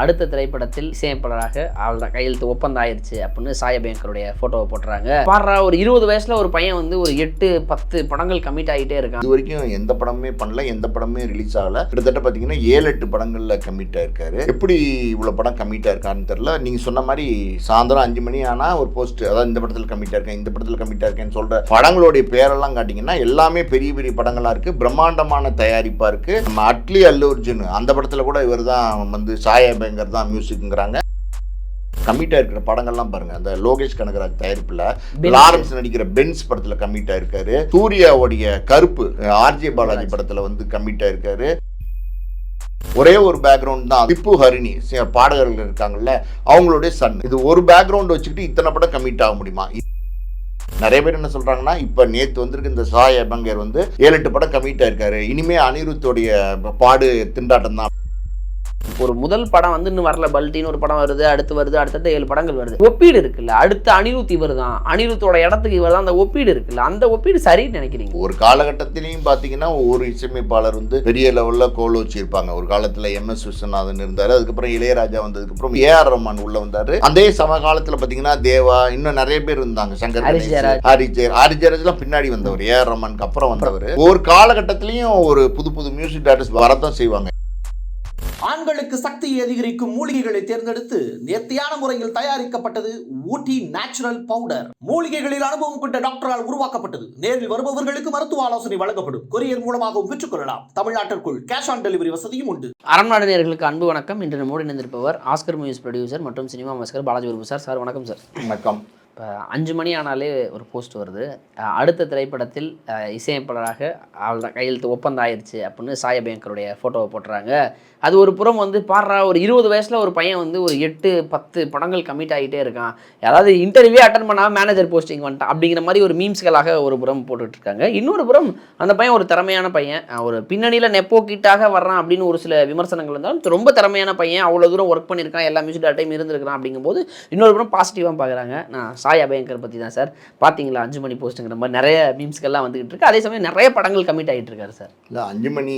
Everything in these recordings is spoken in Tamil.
அடுத்த திரைப்படத்தில் இசையமைப்பாளராக அவள் தான் கையெழுத்து ஒப்பந்தம் ஆயிடுச்சு அப்படின்னு சாயபயங்கருடைய போட்டோவை போட்டுறாங்க. பாடுறா ஒரு இருபது வயசுல ஒரு பையன் வந்து ஒரு எட்டு பத்து படங்கள் கமிட் ஆகிட்டே இருக்கான். இது வரைக்கும் எந்த படமே பண்ணல எந்த படமே ரிலீஸ் ஆகல. கிட்டத்தட்ட பார்த்தீங்கன்னா ஏழு எட்டு படங்கள்ல கமிட் ஆயிருக்காரு. எப்படி இவ்வளோ படம் கமிட் ஆயிருக்கான்னு தெரியல. நீங்க சொன்ன மாதிரி சாயந்தரம் அஞ்சு மணி ஆனா ஒரு போஸ்ட் அதாவது இந்த படத்தில் கமிட் ஆயிருக்கேன் இந்த படத்தில் கமிட் ஆயிருக்கேன்னு சொல்ற படங்களுடைய பேரெல்லாம் காட்டிங்கன்னா எல்லாமே பெரிய பெரிய படங்களா இருக்கு. பிரம்மாண்டமான தயாரிப்பா இருக்கு. நம்ம அட்லி அல்லு அர்ஜுன் அந்த படத்துல கூட இவர் தான் வந்து சாய பேங்கர் தான் மியூசிக்ங்கிறாங்க கமிட் ஆயிருக்கிற படங்கள்லாம் பாருங்க. அந்த லோகேஷ் கனகராஜ் தயாரிப்புல. லாரன்ஸ் நடிக்கிற பென்ஸ் படத்துல கமிட் ஆயிருக்காரு. சூர்யாவுடைய கருப்பு ஆர்ஜே பாலாஜி படத்துல வந்து கமிட் ஆயிருக்காரு. ஒரே ஒரு பேக்ரவுண்ட் தான் திப்பு ஹரிணி பாடகர்கள் இருக்காங்கல்ல அவங்களுடைய சன் இது ஒரு பேக்ரவுண்ட் வச்சுக்கிட்டு இத்தனை படம் கமிட் ஆக முடியுமா? நிறைய பேர் என்ன சொல்றாங்கன்னா இப்ப நேத்து வந்திருக்கு இந்த சாய் அபங்கர் வந்து ஏழு எட்டு படம் கமிட் ஆயிருக்காரு. இனிமே அனிருத்தோடைய பாடு திண்டாட்டம் தான். ஒரு முதல் படம் வந்து இன்னும் வரல. பல்ட்டின்னு ஒரு படம் வருது அடுத்து வருது அடுத்தடுத்த ஏழு படங்கள் வருது. ஒப்பீடு இருக்குல்ல? அடுத்த அனிருத் இவர் தான். அனிருத்தோட இடத்துக்கு இவர் தான் அந்த ஒப்பீடு இருக்குல்ல? அந்த ஒப்பீடு சரின்னு நினைக்கிறீங்க? ஒரு காலகட்டத்திலையும் பார்த்தீங்கன்னா ஒரு இசையமைப்பாளர் வந்து பெரிய லெவலில் கோல் வச்சிருப்பாங்க. ஒரு காலத்தில் எம்எஸ் விஸ்வநாதன் இருந்தார் அதுக்கப்புறம் இளையராஜா வந்ததுக்கப்புறம் ஏஆர் ரஹ்மான் உள்ள வந்தார். அதே சம காலத்தில் பார்த்தீங்கன்னா தேவா இன்னும் நிறைய பேர் இருந்தாங்க. சங்கர் ஹரிஷ் ஜெயராஜ்லாம் பின்னாடி வந்தவர். ஏஆர் ரஹ்மானுக்கு அப்புறம் வந்தவர். ஒரு காலகட்டத்திலையும் ஒரு புது புது மியூசிக் டேரக்டர்ஸ் வரதான் செய்வாங்க. ஆண்களுக்கு சக்தியை அதிகரிக்கும் மூலிகைகளை தேர்ந்தெடுத்து நேர்த்தியான முறையில் தயாரிக்கப்பட்டது ஊட்டி நேச்சுரல் பவுடர். மூலிகைகளில் அனுபவம் கொண்ட டாக்டரால் உருவாக்கப்பட்டது. நேரில் வருபவர்களுக்கு மருத்துவ ஆலோசனை வழங்கப்படும். கொரியர் மூலமாகவும் பெற்றுக்கொள்ளலாம். தமிழ்நாட்டிற்குள் கேஷ் ஆன் டெலிவரி வசதியும் உண்டு. அரண்நாடு நேயர்களுக்கு அன்பு வணக்கம். இன்று நம்மோடு இணைந்திருப்பவர் ஆஸ்கர் மூவிஸ் ப்ரொடியூசர் மற்றும் சினிமா மாஸ்கர் பாலாஜி குருபு சார். சார் வணக்கம் சார். வணக்கம். இப்போ அஞ்சு மணி ஆனாலே ஒரு போஸ்ட் வருது. அடுத்த திரைப்படத்தில் இசையமைப்பாளராக அவள் தான் கையெழுத்து ஒப்பந்தம் ஆயிருச்சு அப்படின்னு சாயபயங்கருடைய ஃபோட்டோவை போட்டுறாங்க. அது ஒரு புறம் வந்து பாடுறா ஒரு இருபது வயசில் ஒரு பையன் வந்து ஒரு எட்டு பத்து படங்கள் கமிட் ஆகிட்டே இருக்கான். யாராவது இன்டர்வியூ அட்டன் பண்ணாமல் மேனேஜர் போஸ்டிங் வந்துட்டான் அப்படிங்கிற மாதிரி ஒரு மீம்ஸ்களாக ஒரு புறம் போட்டுட்டு இருக்காங்க இன்னொரு புறம் அந்த பையன் ஒரு திறமையான பையன். ஒரு பின்னணியில் நெப்போ கிட்டாக வர்றான் அப்படின்னு ஒரு சில விமர்சனங்கள் இருந்தாலும் ரொம்ப திறமையான பையன் அவ்வளோ தூரம் ஒர்க் பண்ணியிருக்கான் எல்லா மியூசிக் டைம் இருந்திருக்கான் அப்படிங்கும்போது இன்னொரு புறம் பாசிட்டிவாக பார்க்குறாங்க நான் சாய் அபயங்கர் பற்றி தான் சார். பார்த்தீங்களா அஞ்சு மணி போஸ்ட்டுங்கிற மாதிரி நிறைய மீம்ஸ்கெல்லாம் வந்துகிட்டு இருக்கு. அதே சமயம் நிறைய படங்கள் கமிட் ஆகிட்டு இருக்காரு சார். இல்லை அஞ்சு மணி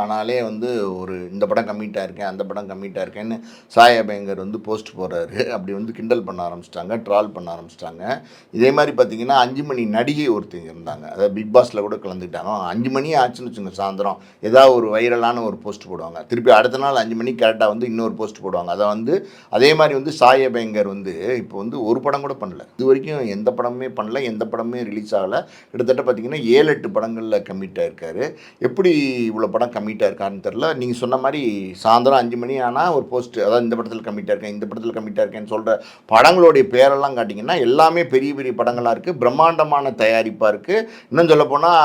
ஆனாலே வந்து ஒரு இந்த படம் கம்மிட்டாக இருக்கேன் அந்த படம் கம்மிட்டாக இருக்கேன்னு சாய் அபயங்கர் வந்து போஸ்ட் போடுறாரு. அப்படி வந்து கிண்டல் பண்ண ஆரம்பிச்சிட்டாங்க ட்ரால் பண்ண ஆரம்பிச்சிட்டாங்க. இதே மாதிரி பார்த்தீங்கன்னா அஞ்சு மணி நடிகை ஒருத்தங்க இருந்தாங்க. அதாவது பிக் பாஸில் கூட கலந்துக்கிட்டாங்க. அஞ்சு மணி ஆச்சுன்னு வச்சுங்க சாயந்தரம். ஏதாவது ஒரு வைரலான ஒரு போஸ்ட் போடுவாங்க. திருப்பி அடுத்த நாள் அஞ்சு மணிக்கு கரெக்டாக வந்து இன்னொரு போஸ்ட் போடுவாங்க. அதை வந்து அதே மாதிரி வந்து சாய் அபயங்கர் வந்து இப்போ வந்து ஒரு படம் கூட பண்ணல. இது வரைக்கும் எந்த படமே பண்ணல எந்த படமே ரிலீஸ் ஆகலை. கிட்டத்தட்ட பார்த்தீங்கன்னா ஏழு எட்டு படங்களில் கம்மிட்டாக இருக்கார் எப்படி இவ்வளோ படம் கம்மிட்டாக இருக்கான்னு தெரில நீங்கள் சொன்ன மாதிரி சாயந்தரம் அஞ்சு மணி ஆனால் ஒரு போஸ்ட் அதாவது இந்த படத்தில் கம்மிட்டாக இருக்கேன் இந்த படத்தில் கம்மிட்டாக இருக்கேன்னு சொல்கிற படங்களுடைய பேரெல்லாம் காட்டிங்கன்னா எல்லாமே பெரிய பெரிய படங்களாக இருக்குது பிரம்மாண்டமான தயாரிப்பாக இருக்குது இன்னும் சொல்லப்போனால்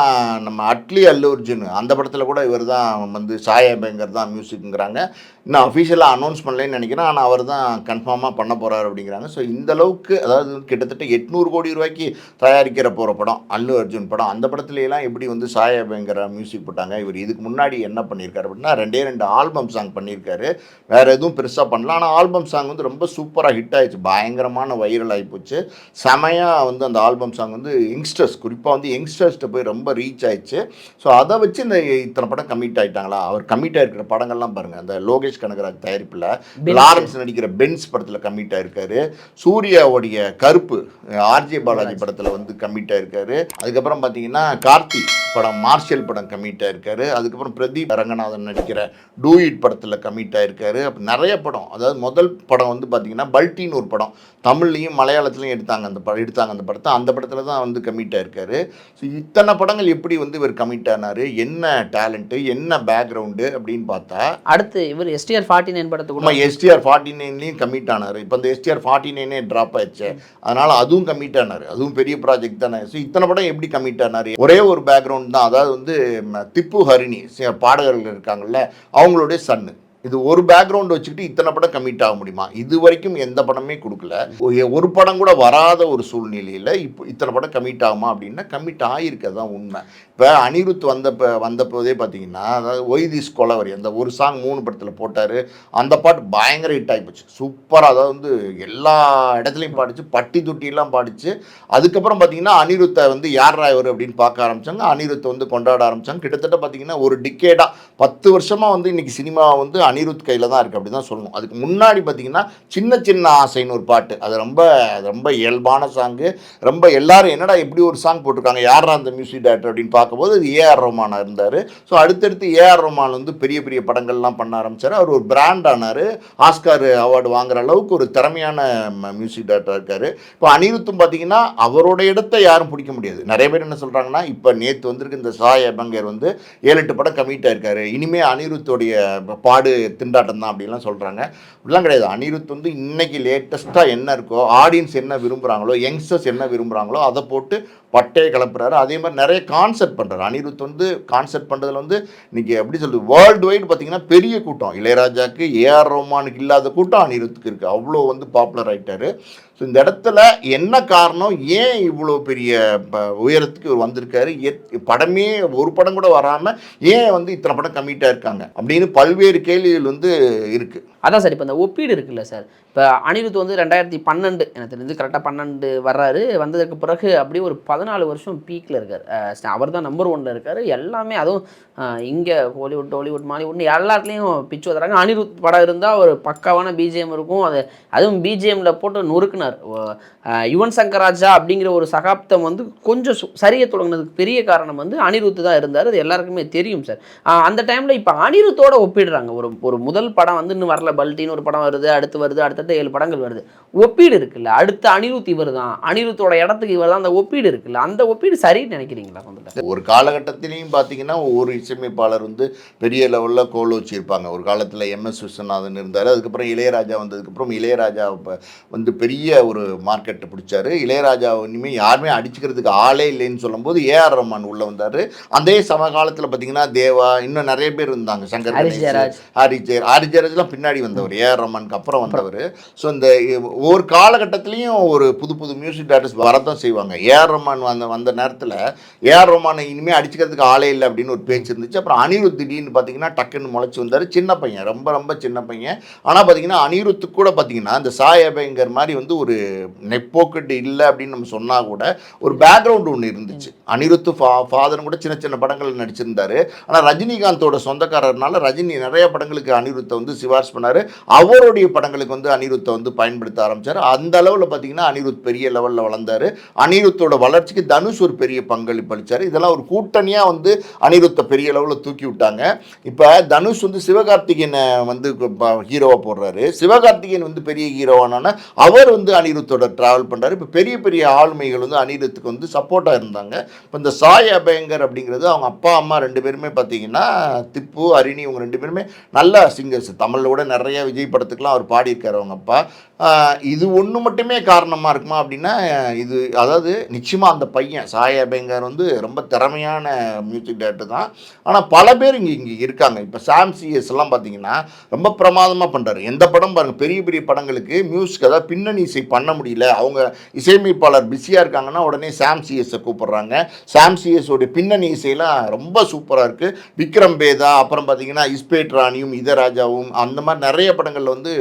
நம்ம அட்லி அல்லு அர்ஜுன் அந்த படத்தில் கூட இவர் தான் வந்து சாயாபேங்கர் தான் மியூசிக்ங்கிறாங்க இன்னும் அஃபிஷியலாக அனௌன்ஸ் பண்ணலைன்னு நினைக்கிறேன். ஆனால் அவர் தான் கன்ஃபார்மாக பண்ண போகிறார் அப்படிங்கிறாங்க. ஸோ இந்த அளவுக்கு அதாவது கிட்டத்தட்ட எட்நூறு கோடி ரூபாய்க்கு தயாரிக்கிற போகிற படம் அல்லு அர்ஜுன் படம். அந்த படத்துல எல்லாம் எப்படி வந்து சாயா பேங்கர மியூசிக் போட்டாங்க? இவர் இதுக்கு முன்னாடி என்ன பண்ணியிருக்காரு அப்படின்னா ரெண்டே ரெண்டு ஆல்பம் சாங் பண்ணியிருக்காரு. வேறு எதுவும் பெருசாக பண்ணல. ஆனால் ஆல்பம் சாங் வந்து ரொம்ப சூப்பராக ஹிட் ஆயிடுச்சு. பயங்கரமான வைரல் ஆகிப்போச்சு செமையாக வந்து அந்த ஆல்பம் சாங் வந்து யங்ஸ்டர்ஸ் குறிப்பாக வந்து யங்ஸ்டர்ஸ்கிட்ட போய் ரொம்ப ரீச் ஆயிடுச்சு. ஸோ அதை வச்சு இந்த இத்தனை படம் கமிட் ஆயிட்டாங்களா? அவர் கமிட் ஆயிருக்கிற படங்கள்லாம் பாருங்கள் அந்த லோகேஷ் கனகராஜ் தயாரிப்பில். லாரன்ஸ் நடிக்கிற பென்ஸ் படத்தில் கமிட் ஆயிருக்காரு. சூர்யாவுடைய கருப்பு. ஆர்ஜே பாலாஜி படத்தில் வந்து கமிட் ஆயிருக்காரு. அதுக்கப்புறம் பார்த்தீங்கன்னா கார்த்தி படம் மார்ஷல் படம் கமிட் ஆயிருக்காரு. அதுக்கப்புறம் பிரதீப் ரங்கநாதன் நடிக்கிற டூ இட் படத்தில் கமிட் ஆயிருக்காரு. அப்போ நிறைய படம். அதாவது முதல் படம் வந்து பார்த்தீங்கன்னா பல்ட்டின்னு ஒரு படம். தமிழ்லையும் மலையாளத்துலையும் எடுத்தாங்க அந்த படம் எடுத்தாங்க அந்த படத்தை. அந்த படத்தில் தான் வந்து கமிட் ஆயிருக்காரு. ஸோ இத்தனை படங்கள் எப்படி வந்து இவர் கமிட் ஆனார்? என்ன டேலண்ட்டு என்ன பேக்ரவுண்டு அப்படின்னு பார்த்தா அடுத்து இவர் எஸ்டிஆர் ஃபார்ட்டி நைன் படத்தை கூட நம்ம எஸ்டிஆர் ஃபார்ட்டி நைன்லேயும் கமிட் ஆனார். இப்போ இந்த எஸ்டிஆர் ஃபார்ட்டி நைனே ட்ராப் ஆயிடுச்சு. அதனால் அதுவும் கம்மிட் ஆனார். அதுவும் பெரிய ப்ராஜெக்ட் தானே. ஸோ இத்தனை படம் எப்படி கம்மிட் ஆனார்? ஒரே ஒரு பேக்ரவுண்ட் தான். அதாவது வந்து திப்பு ஹரிணி பாடகர்கள் இருக்காங்கல்ல அவங்களுடைய சன்னு இது ஒரு பேக்ரவுண்ட் வச்சுக்கிட்டு இத்தனை படம் கம்மிட் ஆக முடியுமா? இது வரைக்கும் எந்த படமே கொடுக்கல. ஒரு படம் கூட வராத ஒரு சூழ்நிலையில் இப்போ இத்தனை படம் கம்மிட் ஆகுமா அப்படின்னா கமிட் ஆகிருக்கு தான் உண்மை. இப்போ அனிருத் வந்த வந்தப்போதே பார்த்தீங்கன்னா அதாவது ஒய்திஸ் கொலவரி அந்த ஒரு சாங் மூணு படத்தில் போட்டார். அந்த பாட்டு பயங்கர ஹிட் ஆகிப்போச்சு சூப்பராக அதாவது வந்து எல்லா இடத்துலையும் பாடிச்சு. பட்டி துட்டிலாம் பாடிச்சு. அதுக்கப்புறம் பார்த்தீங்கன்னா அனிருத்தை வந்து யார் இவர் அப்படின்னு பார்க்க ஆரம்பித்தாங்க அனிருத்தை வந்து கொண்டாட ஆரம்பித்தாங்க கிட்டத்தட்ட பார்த்தீங்கன்னா ஒரு டிக்கேடாக பத்து வருஷமாக வந்து இன்றைக்கி சினிமா வந்து அனிருத் கையில் தான் இருக்குது அப்படி தான் சொல்லணும். அதுக்கு முன்னாடி பார்த்தீங்கன்னா சின்ன சின்ன ஆசைன்னு ஒரு பாட்டு. அது ரொம்ப ரொம்ப இயல்பான சாங்கு ரொம்ப எல்லாரும் என்னடா எப்படி ஒரு சாங் போட்டிருக்காங்க? யாரா அந்த மியூசிக் டேரக்டர் அப்படின்னு பார்க்க பார்க்கும்போது ஏஆர் ரஹ்மானா இருந்தார். ஸோ அடுத்தடுத்து ஏஆர் ரஹ்மான் வந்து பெரிய பெரிய படங்கள்லாம் பண்ண ஆரம்பிச்சார். அவர் ஒரு பிராண்ட் ஆனார். ஆஸ்கார் அவார்டு வாங்குற அளவுக்கு ஒரு திறமையான மியூசிக் டேரக்டர் இருக்கார். இப்போ அனிருத்தும் பார்த்தீங்கன்னா அவரோட இடத்தை யாரும் பிடிக்க முடியாது. நிறைய பேர் என்ன சொல்கிறாங்கன்னா இப்போ நேற்று வந்திருக்கு இந்த சாய் அபங்கர் வந்து ஏழு எட்டு படம் கமிட் இருக்கார் இனிமே அனிருத்தோடைய பாடு திண்டாட்டம் தான் அப்படிலாம் சொல்கிறாங்க இப்படிலாம் கிடையாது. அனிருத் வந்து இன்னைக்கு லேட்டஸ்ட்டாக என்ன இருக்கோ ஆடியன்ஸ் என்ன விரும்புகிறாங்களோ யங்ஸ்டர்ஸ் என்ன விரும்புகிறாங்களோ அதை போட்டு பட்டையை கிளப்புறாரு அதே மாதிரி நிறைய கான்செப்ட் கான்செர்ட் பண்ணுறாரு அனிருத் வந்து கான்செப்ட் பண்ணுறதுல வந்து இன்னைக்கு எப்படி சொல்லுது வேர்ல்டு வைடு பார்த்தீங்கன்னா பெரிய கூட்டம். இளையராஜாக்கு ஏஆர் ரோமானுக்கு இல்லாத கூட்டம் அனிருத்துக்கு இருக்குது அவ்வளோ வந்து பாப்புலர் ஆயிட்டாரு. ஸோ இந்த இடத்துல என்ன காரணம்? ஏன் இவ்வளோ பெரிய ப- உயரத்துக்கு இவர் வந்திருக்காரு? எத்- படமே ஒரு படம் கூட வராமல் ஏன் வந்து இத்தனை படம் கம்மிட்டாக இருக்காங்க? அப்படின்னு பல்வேறு கேள்விகள் வந்து இருக்குது அதான் சார் இப்போ இந்த ஒப்பீடு இருக்குல்ல சார்? இப்போ அனிருத் வந்து ரெண்டாயிரத்தி பன்னெண்டு எனக்கு தெரிஞ்சு கரெக்டாக பன்னெண்டு வர்றாரு. வந்ததுக்கு பிறகு அப்படியே ஒரு பதினாலு வருஷம் பீக்கில் இருக்கார். அவர் தான் நம்பர் ஒன்ல இருக்கார். எல்லாமே அதுவும் இங்கே ஹாலிவுட் ஹாலிவுட் மாலிவுட்னு எல்லாத்துலேயும் பிச்சு வர்றாங்க. அனிருத் படம் இருந்தால் ஒரு பக்காவான பிஜிஎம் இருக்கும். அது அதுவும் பிஜிஎம்ல போட்டு நொறுக்குன்னு ஓ- யுவன் சங்கர் ராஜா அப்படிங்கிற ஒரு சகாப்தம் வந்து கொஞ்சம் சு- சரிய தொடங்கினதுக்கு பெரிய காரணம் வந்து அனிருத் தான் இருந்தார். அது எல்லாருக்குமே தெரியும் சார். அந்த டைமில் இப்போ அனிருத்தோட ஒப்பிடுறாங்க. ஒரு ஒரு முதல் படம் வந்து இன்னும் வரல. பல்ட்டின்னு ஒரு படம் வருது அடுத்து வருது அடுத்தடுத்த ஏழு படங்கள் வருது. ஒப்பீடு இருக்குல்ல அடுத்த அனிருத் இவர் தான். அனிருத்தோட இடத்துக்கு இவர் தான் அந்த ஒப்பீடு இருக்குல்ல அந்த ஒப்பீடு சரின்னு நினைக்கிறீங்களா ஒரு காலகட்டத்திலையும் பார்த்தீங்கன்னா ஒரு இசையமைப்பாளர் வந்து பெரிய லெவலில் கோல் வச்சிருப்பாங்க. ஒரு காலத்தில் எம்எஸ் விஸ்வநாதன் இருந்தார் அதுக்கப்புறம் இளையராஜா வந்ததுக்கப்புறம் இளையராஜா வந்து பெரிய ஒரு மார்க்கெட்டை பிடிச்சாரு. இளையராஜா இனிமேல் யாருமே அடிச்சுக்கிறதுக்கு ஆளே இல்லைன்னு சொல்லும்போது ஏஆர் ரஹ்மான் உள்ளே வந்தார். அதே சம காலத்தில் பார்த்தீங்கன்னா தேவா இன்னும் நிறைய பேர் இருந்தாங்க. சங்கர் ஹரிஷ் கணேஷ், ஜெயராஜ். ஹரி ஜெயர் ஹரி ஜெயராஜ்லாம் பின்னாடி வந்தவர் ஏஆர் ரஹ்மானுக்கு அப்புறம் வந்தவர். ஸோ இந்த ஒவ்வொரு காலகட்டத்திலையும் ஒரு புது புது மியூசிக் டேரக்டர்ஸ் வரதான் செய்வாங்க. ஏஆர் ரஹ்மான் வந்த வந்த நேரத்தில் ஏஆர் ரஹ்மானை இனிமேல் அடிச்சுக்கிறதுக்கு ஆளே இல்லை அப்படின்னு ஒரு பேச்சு இருந்துச்சு. அப்புறம் அனிருத் திடீர்னு பார்த்தீங்கன்னா டக்குன்னு முளைச்சி வந்தார். சின்ன பையன் ரொம்ப ரொம்ப சின்ன பையன். ஆனால் பார்த்தீங்கன்னா அனிருத்துக்கு கூட பார்த்தீங்கன்னா இந்த சாய் அபயங்கர் மாதிரி வந்து ஒரு நெப்போக்கட் இல்லை அப்படின்னு நம்ம சொன்னால் கூட ஒரு பேக்ரவுண்ட் ஒன்று இருந்துச்சு. அனிருத்து ஃபா ஃபாதரும் கூட சின்ன சின்ன படங்கள் நடிச்சிருந்தாரு. ஆனால் ரஜினிகாந்தோட சொந்தக்காரர்னால ரஜினி நிறைய படங்களுக்கு அனிருத்தை வந்து சிபாரிசு பண்ணாரு. அவருடைய படங்களுக்கு வந்து அனிருத்தை வந்து பயன்படுத்த ஆரம்பிச்சார். அந்த அளவில் பார்த்தீங்கன்னா அனிருத் பெரிய லெவலில் வளர்ந்தாரு. அனிருத்தோட வளர்ச்சிக்கு தனுஷ் ஒரு பெரிய பங்களிப்பு அளிச்சார். இதெல்லாம் ஒரு கூட்டணியாக வந்து அனிருத்தை பெரிய லெவலில் தூக்கி விட்டாங்க. இப்போ தனுஷ் வந்து சிவகார்த்திகேயனை வந்து ஹீரோவாக போடுறாரு. சிவகார்த்திகேயன் வந்து பெரிய ஹீரோவான அவர் வந்து அனிருத்தோட ட்ராவல் பண்ணுறாரு இப்போ பெரிய பெரிய ஆளுமைகள் வந்து அனிருத்துக்கு வந்து சப்போர்ட்டாக இருந்தாங்க. இப்போ இந்த சாய் அபயங்கர் அப்படிங்கிறது அவங்க அப்பா அம்மா ரெண்டு பேருமே பார்த்தீங்கன்னா திப்பு அரிணி இவங்க ரெண்டு பேருமே நல்ல சிங்கர்ஸ் தமிழில் கூட நிறைய விஜய் படத்துக்கெலாம் அவர் பாடியிருக்காரு அவங்க அப்பா. இது ஒன்று மட்டுமே காரணமாக இருக்குமா அப்படின்னா இது அதாவது நிச்சயமாக அந்த பையன் சாய் அபயங்கர் வந்து ரொம்ப திறமையான மியூசிக் டேரக்டர் தான். ஆனால் பல பேர் இங்கே இங்கே இருக்காங்க. இப்போ சாம் சிஎஸ் எல்லாம் பார்த்தீங்கன்னா ரொம்ப பிரமாதமாக பண்ணுறாரு எந்த படம் பாருங்கள் பெரிய பெரிய படங்களுக்கு மியூசிக் அதாவது பின்னணி இசை பண்ண முடியல. அவங்க இசையமைப்பாளர் பிஸியாக இருக்காங்கன்னா உடனே சாம் சிஎஸ்ஸை கூப்பிட்றாங்க. சாம் சிஎஸோடைய பின்னணி இசையெல்லாம் ரொம்ப சூப்பராக இருக்குது விக்ரம் பேதா அப்புறம் பார்த்தீங்கன்னா இஸ்பேட் ராணியும் இதராஜாவும் அந்த மாதிரி நிறைய படங்களில் வந்து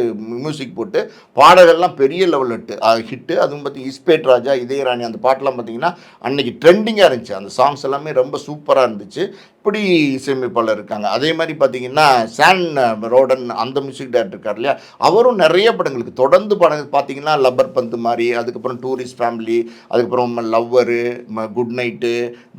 மியூசிக் போட்டு பாடல்கள்லாம் பெரிய லெவலில் ஹிட்டு ஹிட்டு அதுவும் பார்த்தி இஸ்பேட் ராஜா இதயராணி அந்த பாட்டெல்லாம் பார்த்தீங்கன்னா அன்னைக்கு ட்ரெண்டிங்காக இருந்துச்சு. அந்த சாங்ஸ் எல்லாமே ரொம்ப சூப்பராக இருந்துச்சு. அப்படி இசையமைப்பாளர் இருக்காங்க? அதே மாதிரி பார்த்தீங்கன்னா சான் ரோடன் அந்த மியூசிக் டேரக்டர் இருக்கார் இல்லையா? அவரும் நிறைய படங்களுக்கு தொடர்ந்து படங்கள் பார்த்தீங்கன்னா லப்பர் பந்து மாதிரி அதுக்கப்புறம் டூரிஸ்ட் ஃபேமிலி அதுக்கப்புறம் lover good night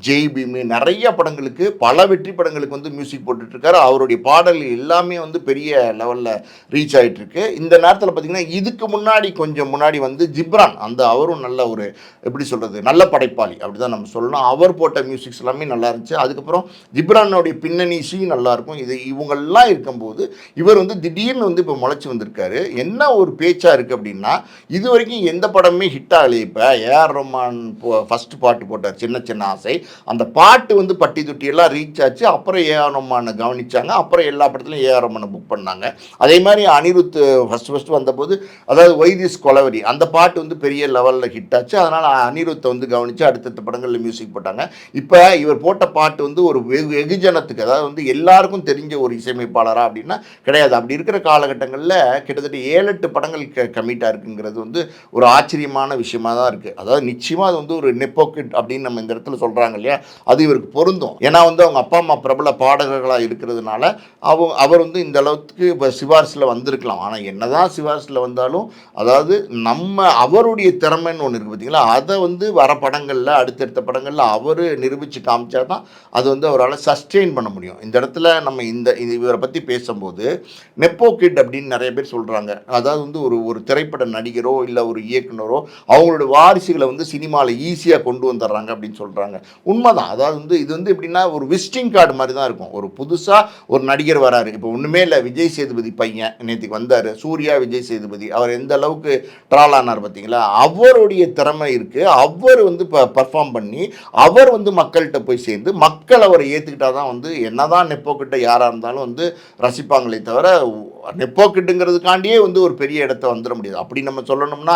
Jai Bhim நிறைய படங்களுக்கு பல வெற்றி படங்களுக்கு வந்து மியூசிக் போட்டுட்ருக்காரு. அவருடைய பாடல் எல்லாமே வந்து பெரிய லெவலில் ரீச் ஆகிட்டுருக்கு இந்த நேரத்தில் பார்த்தீங்கன்னா இதுக்கு முன்னாடி கொஞ்சம் முன்னாடி வந்து ஜிப்ரான் அந்த அவரும் நல்ல ஒரு எப்படி சொல்கிறது நல்ல படைப்பாளி அப்படி தான் நம்ம சொல்லணும். அவர் போட்ட மியூசிக்ஸ் எல்லாமே நல்லா இருந்துச்சு. அதுக்கப்புறம் ஜிப்ரானுடைய பின்னணி சி நல்லாயிருக்கும். இது இவங்கெல்லாம் இருக்கும்போது இவர் வந்து திடீர்னு வந்து இப்போ முளைச்சி வந்திருக்காரு. என்ன ஒரு பேச்சாக இருக்குது அப்படின்னா இது வரைக்கும் எந்த படமே ஹிட் ஆகலை இப்போ. ஏஆர் ரஹ்மான் ஃபஸ்ட்டு பாட்டு போட்டார் சின்ன சின்ன ஆசை. அந்த பாட்டு வந்து பட்டி தொட்டி எல்லாம் ரீச் ஆச்சு. அப்புறம் ஏஆர் ரஹ்மானை கவனிச்சாங்க. அப்புறம் எல்லா படத்துலையும் ஏஆர் ரஹ்மானை புக் பண்ணாங்க. அதே மாதிரி அனிருத் ஃபர்ஸ்ட் ஃபஸ்ட்டு வந்தபோது அதாவது வைதிஸ் கொலவரி அந்த பாட்டு வந்து பெரிய லெவலில் ஹிட் ஆச்சு. அதனால் அனிருத்தை வந்து கவனித்து அடுத்தடுத்த படங்களில் மியூசிக் போட்டாங்க. இப்போ இவர் போட்ட பாட்டு வந்து ஒரு வெகு வெகுஜனத்துக்கு அதாவது வந்து எல்லாருக்கும் தெரிஞ்ச ஒரு இசையமைப்பாளராக அப்படின்னா கிடையாது. அப்படி இருக்கிற காலகட்டங்களில் கிட்டத்தட்ட ஏழு எட்டு படங்கள் க கமிட்டாக இருக்குங்கிறது வந்து ஒரு ஆச்சரியமான விஷயமா தான் இருக்குது அதாவது நிச்சயமாக அது வந்து ஒரு நெப்போக்கிட் அப்படின்னு நம்ம இந்த இடத்துல சொல்கிறாங்க இல்லையா? அது இவருக்கு பொருந்தும். ஏன்னா வந்து அவங்க அப்பா அம்மா பிரபல பாடகர்களாக இருக்கிறதுனால அவங்க அவர் வந்து இந்த அளவுக்கு இப்போ சிபாரிசில் வந்திருக்கலாம். ஆனால் என்ன தான் சிபாரிசில் வந்தாலும் அதாவது நம்ம அவருடைய திறமைன்னு ஒன்று இருக்குது பார்த்தீங்களா அதை வந்து வர படங்களில் அடுத்தடுத்த படங்களில் அவர் நிரூபித்து காமிச்சா தான் அது வந்து நம்மளால் சஸ்டெயின் பண்ண முடியும். இந்த இடத்துல நம்ம இந்த இது இவரை பற்றி பேசும்போது நெப்போ கிட் அப்படின்னு நிறைய பேர் சொல்கிறாங்க அதாவது வந்து ஒரு ஒரு திரைப்பட நடிகரோ இல்லை ஒரு இயக்குனரோ அவங்களோட வாரிசுகளை வந்து சினிமாவில் ஈஸியாக கொண்டு வந்துடுறாங்க அப்படின்னு சொல்கிறாங்க உண்மைதான். அதாவது வந்து இது வந்து எப்படின்னா ஒரு விசிட்டிங் கார்டு மாதிரி தான் இருக்கும். ஒரு புதுசாக ஒரு நடிகர் வராரு. இப்போ ஒன்றுமே இல்லை விஜய் சேதுபதி பையன் நேற்றுக்கு வந்தார். சூர்யா விஜய் சேதுபதி அவர் எந்த அளவுக்கு ட்ரால் ஆனார் பார்த்தீங்களா? அவருடைய திறமை இருக்குது அவர் வந்து இப்போ பர்ஃபார்ம் பண்ணி அவர் வந்து மக்கள்கிட்ட போய் சேர்ந்து மக்கள் அவரை ஏற்றுக்கிட்டால் தான் வந்து என்னதான் நெப்போக்கிட்ட யாராக இருந்தாலும் வந்து ரசிப்பாங்களே தவிர நெப்போக்கிட்டுங்கிறதுக்காண்டியே வந்து ஒரு பெரிய இடத்த வந்துட முடியாது. அப்படி நம்ம சொல்லணும்னா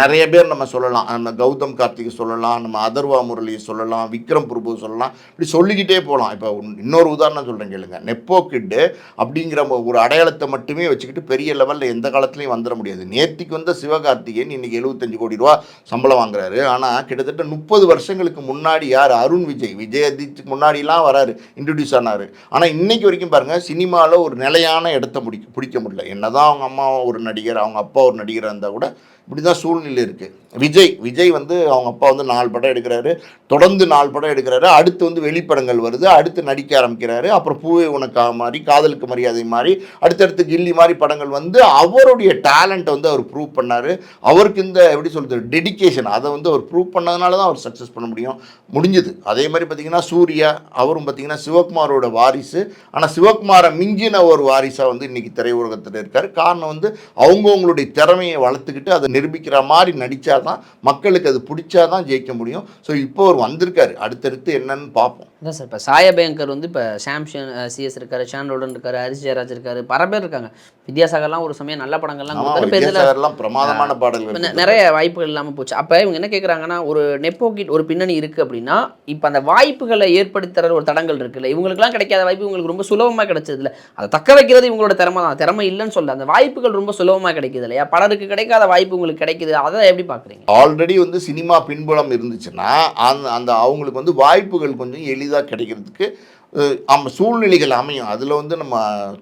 நிறைய பேர் நம்ம சொல்லலாம். நம்ம கௌதம் கார்த்திக் சொல்லலாம் நம்ம அதர்வா முரளி சொல்லலாம் விக்ரம் பிரபு சொல்லலாம். இப்படி சொல்லிக்கிட்டே போகலாம். இப்போ இன்னொரு உதாரணம் சொல்கிறேன் கேளுங்க. நெப்போக்கிட்டு அப்படிங்கிற ஒரு அடையாளத்தை மட்டுமே வச்சுக்கிட்டு பெரிய லெவலில் எந்த காலத்துலையும் வந்துட முடியாது. நேத்திக்கு வந்த சிவகார்த்திகேயன் இன்றைக்கி எழுபத்தஞ்சு கோடி ரூபா சம்பளம் வாங்குறாரு. ஆனால் கிட்டத்தட்ட முப்பது வருஷங்களுக்கு முன்னாடி யார்? அருண் விஜய். விஜய் அஜித்துக்கு முன்னாடிலாம் வராரு. இன்ட்ரடியூஸ் ஆனார். ஆனால் இன்னைக்கு வரைக்கும் பாருங்கள் சினிமாவில் ஒரு நிலையான இடத்த முடி பிடிக்க முடியல. என்னதான் அவங்க அம்மா ஒரு நடிகர் அவங்க அப்பா ஒரு நடிகராக இருந்தால் கூட இப்படி தான் சூழ்நிலை இருக்குது விஜய் விஜய் வந்து அவங்க அப்பா வந்து நாலு படம் எடுக்கிறாரு. தொடர்ந்து நாலு படம் எடுக்கிறாரு. அடுத்து வந்து வெளிப்படங்கள் வருது. அடுத்து நடிக்க ஆரம்பிக்கிறாரு. அப்புறம் பூவே உனக்கா மாதிரி காதலுக்கு மரியாதை மாதிரி அடுத்தடுத்து கில்லி மாதிரி படங்கள் வந்து அவருடைய டேலண்ட்டை வந்து அவர் ப்ரூவ் பண்ணார். அவருக்கு இந்த எப்படி சொல்கிறது டெடிகேஷன் அதை வந்து அவர் ப்ரூவ் பண்ணதுனால தான் அவர் சக்ஸஸ் பண்ண முடியும். முடிஞ்சுது. அதே மாதிரி பார்த்தீங்கன்னா சூர்யா அவரும் பார்த்தீங்கன்னா சிவகுமாரோட வாரிசு. ஆனால் சிவகுமாரை மிஞ்சின ஒரு வாரிசாக வந்து இன்றைக்கி திரையுலகத்தில் இருக்கார். காரணம் வந்து அவங்கவுங்களுடைய திறமையை வளர்த்துக்கிட்டு அதை நிரூபிக்கிற மாதிரி நடித்தா தான் மக்களுக்கு அது பிடிச்சா தான் ஜெயிக்க முடியும். ஸோ இப்போ அவர் வந்திருக்காரு. அடுத்தடுத்து என்னன்னு பார்ப்போம். அதான் சார் இப்போ சாயபயங்கர் வந்து இப்போ சாம்சன் சிஎஸ் இருக்காரு ஷான்ரோடன் இருக்காரு ஹரிஷ் ஜெயராஜ் இருக்காரு பல பேர் இருக்காங்க. வித்யாசாகர்லாம் ஒரு சமயம் நல்ல படங்கள்லாம் கொடுத்தாரு. பிரமாதமான பாடல்கள். நிறைய வாய்ப்புகள் இல்லாமல் போச்சு. அப்போ இவங்க என்ன கேட்குறாங்கன்னா ஒரு நெப்போக்கிட் ஒரு பின்னணி இருக்குது அப்படின்னா இப்போ அந்த வாய்ப்புகளை ஏற்படுத்தி தர ஒரு தடங்கள் இருக்குல்ல. இவங்களுக்குலாம் கிடைக்காத வாய்ப்பு இவங்களுக்கு ரொம்ப சுலபமாக கிடைச்சதுல அதை தக்க வைக்கிறது இவங்களோட திறமை தான். திறமை இல்லைன்னு சொல்ல அந்த வாய்ப்புகள் ரொம்ப சுலபமாக கிடைக்குது இல்லையா? பலருக்கு கிடைக்காத வாய்ப்பு உங்களுக்கு கிடைக்குது. அதை எப்படி பார்க்குறீங்க ஆல்ரெடி வந்து சினிமா பின்புலம் இருந்துச்சுன்னா அந்த அந்த அவங்களுக்கு வந்து வாய்ப்புகள் கொஞ்சம் எளிதாக கிடைக்கிறதுக்கு அஹ், ஆமா சூழ்நிலைகள் அமையும். அதில் வந்து நம்ம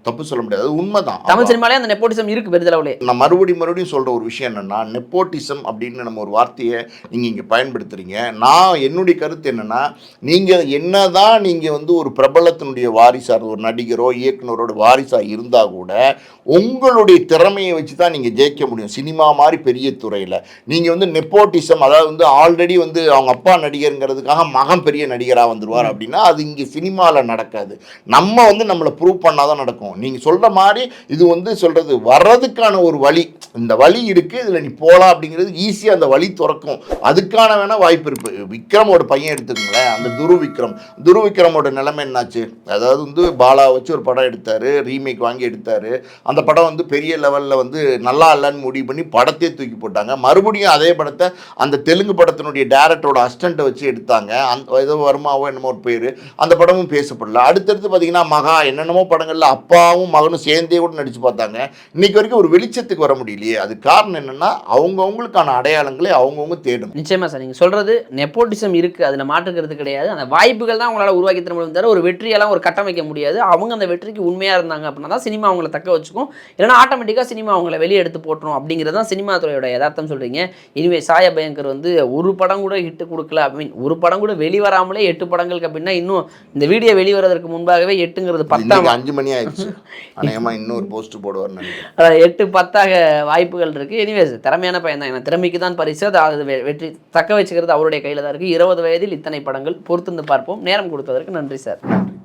தப்பு சொல்ல முடியாது. அது உண்மைதான். தமிழ் சினிமாலே அந்த நெப்போட்டிசம் இருக்குது பெரிதளவுலே நான் மறுபடியும் மறுபடியும் சொல்கிற ஒரு விஷயம் என்னென்னா நெப்போட்டிசம் அப்படின்னு நம்ம ஒரு வார்த்தையை நீங்கள் இங்கே பயன்படுத்துகிறீங்க நான் என்னுடைய கருத்து என்னென்னா நீங்கள் என்ன தான் நீங்கள் வந்து ஒரு பிரபலத்தினுடைய வாரிசார் ஒரு நடிகரோ இயக்குனரோட வாரிசாக இருந்தால் கூட உங்களுடைய திறமையை வச்சு தான் நீங்கள் ஜெயிக்க முடியும். சினிமா மாதிரி பெரிய துறையில். நீங்கள் வந்து நெப்போட்டிசம் அதாவது வந்து ஆல்ரெடி வந்து அவங்க அப்பா நடிகருங்கிறதுக்காக மகன் பெரிய நடிகராக வந்துருவார் அப்படின்னா அது இங்கே சினிமாவில் நடக்காது. நம்ம வந்து நம்மளை ப்ரூவ் பண்ணாதான் நடக்கும். நீங்கள் சொல்கிற மாதிரி இது வந்து சொல்கிறது வர்றதுக்கான ஒரு வழி. இந்த வழி இருக்குது இதில் நீ போகலாம் அப்படிங்கிறது ஈஸியாக அந்த வழி திறக்கும். அதுக்கான வேணால் வாய்ப்பு இருக்குது விக்ரமோட பையன் எடுத்துக்கங்களேன் அந்த துரு விக்ரம். துரு விக்ரமோட நிலைமை என்னாச்சு? அதாவது வந்து பாலா வச்சு ஒரு படம் எடுத்தார் ரீமேக் வாங்கி எடுத்தார். அந்த படம் வந்து பெரிய லெவலில் வந்து நல்லா இல்லைன்னு முடிவு பண்ணி படத்தையே தூக்கி போட்டாங்க. மறுபடியும் அதே படத்தை அந்த தெலுங்கு படத்தினுடைய டேரக்டரோட அஸ்டண்ட்டை வச்சு எடுத்தாங்க. அந்த ஏதோ வருமாவோ என்னமோ ஒரு பேர். அந்த படமும் பேசப்படல. அடுத்தடுத்து பார்த்தீங்கன்னா மகா என்னென்னமோ படங்களில் அப்பாவும் மகனும் சேர்ந்தே கூட நடித்து பார்த்தாங்க. இன்னைக்கு வரைக்கும் ஒரு வெளிச்சத்துக்கு வர முடியலையே. அது காரணம் என்னென்னா அவங்கவுங்களுக்கான அடையாளங்களை அவங்கவுங்க தேடும் நிச்சயமாக சார். நீங்கள் சொல்கிறது நெப்போட்டிசம் இருக்குது அதில் மாற்றுக்கிறது கிடையாது. அந்த வாய்ப்புகள் தான் அவங்களால உருவாக்கி தர முடியும் தவிர ஒரு வெற்றியெல்லாம் ஒரு கட்டமைக்க முடியாது. அவங்க அந்த வெற்றிக்கு உண்மையாக இருந்தாங்க அப்படின்னா தான் சினிமா அவங்கள தக்க வச்சுக்கும். இல்லைன்னா ஆட்டோமேட்டிக்காக சினிமா அவங்கள வெளியே எடுத்து போட்டுரும் அப்படிங்கிறது தான் சினிமா துறையோட யதார்த்தம் சொல்கிறீங்க இனிமே சாய பயங்கர் வந்து ஒரு படம் கூட ஹிட்டு கொடுக்கல. ஐ மீன் ஒரு படம் கூட வெளிவராமலே எட்டு படங்களுக்கு அப்படின்னா இன்னும் இந்த வீடியோ வெளிவரதற்கு முன்பாகவே எட்டுங்கிறது பத்தாம் அஞ்சு மணி ஆயிடுச்சு. இன்னொரு போஸ்ட் நினைக்கிறேன். அதாவது எட்டு பத்தாக வாய்ப்புகள் இருக்குது எனிவேஸ் திறமையான பையன் தான். ஏன்னா திறமைக்கு தான் பரிசு. அது வெற்றி தக்க வச்சுக்கிறது அவருடைய கையில் தான் இருக்குது இருபது வயதில் இத்தனை படங்கள் பொறுத்திருந்து பார்ப்போம். நேரம் கொடுத்ததற்கு நன்றி சார். நன்றி.